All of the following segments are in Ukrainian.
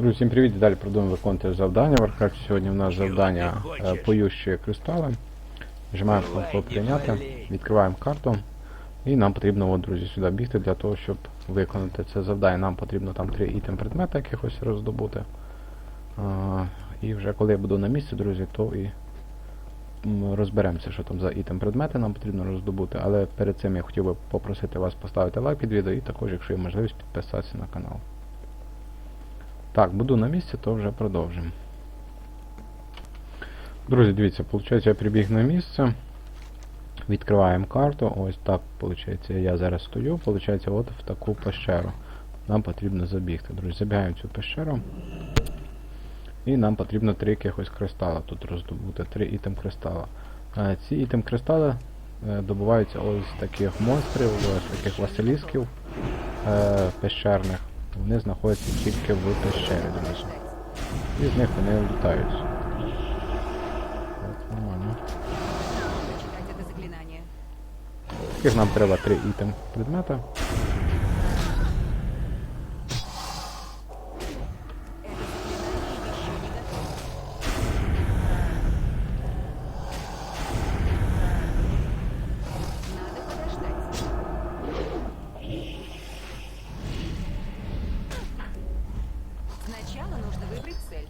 Друзі, всім привіт! Далі продовжуємо виконувати завдання. В Warcraft сьогодні у нас завдання е, поющі кристали. Нажимаємо кнопку прийняти, відкриваємо карту. І нам потрібно, от, друзі, сюди бігти для того, щоб виконати це завдання. Нам потрібно там три ітем предмети якихось роздобути. А, і вже коли я буду на місці, друзі, то і розберемося, що там за ітем предмети нам потрібно роздобути. Але перед цим я хотів би попросити вас поставити лайк під відео і також, якщо є можливість, підписатися на канал. Так, буду на місці, то вже продовжимо. Друзі, дивіться, виходить, я прибіг на місце. Відкриваємо карту. Ось так, виходить, я зараз стою, виходить, от в таку пещеру. Нам потрібно забігти. Друзі, забігаємо цю пещеру. І нам потрібно три якихось кристала тут роздобути. Три ітем кристала. Е, Ці ітем кристали е, добуваються ось таких монстрів, ось таких василісків е, пещерних. Вони знаходяться тільки в пещері, друзі. І з них вони літають. Так, нормально. Таких нам треба три ітем предмета.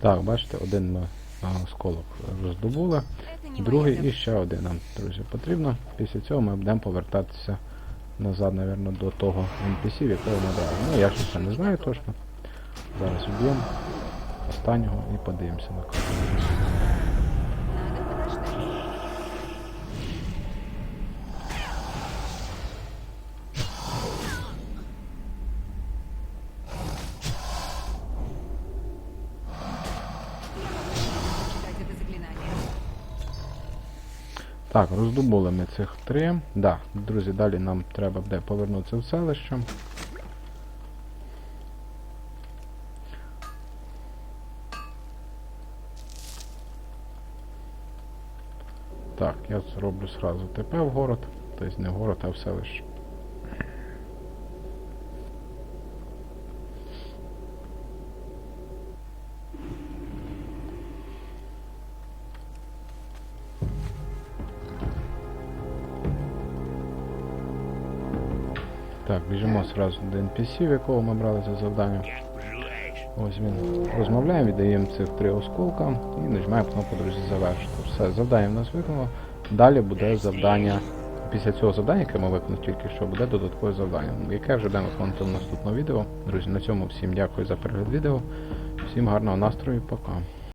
Так, бачите, один ми осколок роздобули, другий і ще один нам, друзі, потрібно. Після цього ми будемо повертатися назад, мабуть, до того NPC, в якого ми брали. Ну, я ще не знаю точно. Зараз уб'ємо останнього і подивимося на карту. Так, роздобули ми цих три. Да, друзі, далі нам треба буде повернутися в селище. Так, я зроблю сразу ТП в город. Тобто не в город, а в селище. Так, біжимо сразу до NPC, в якого ми брали за завдання. Ось він. Розмовляємо, віддаємо цих три осколка і нажимаємо кнопку, друзі, завершити. Все, завдання в нас виконано. Далі буде завдання. Після цього завдання, яке ми виконали тільки що, буде додаткове завдання, яке вже будемо виконувати в наступному відео. Друзі, на цьому всім дякую за перегляд відео. Всім гарного настрою, пока.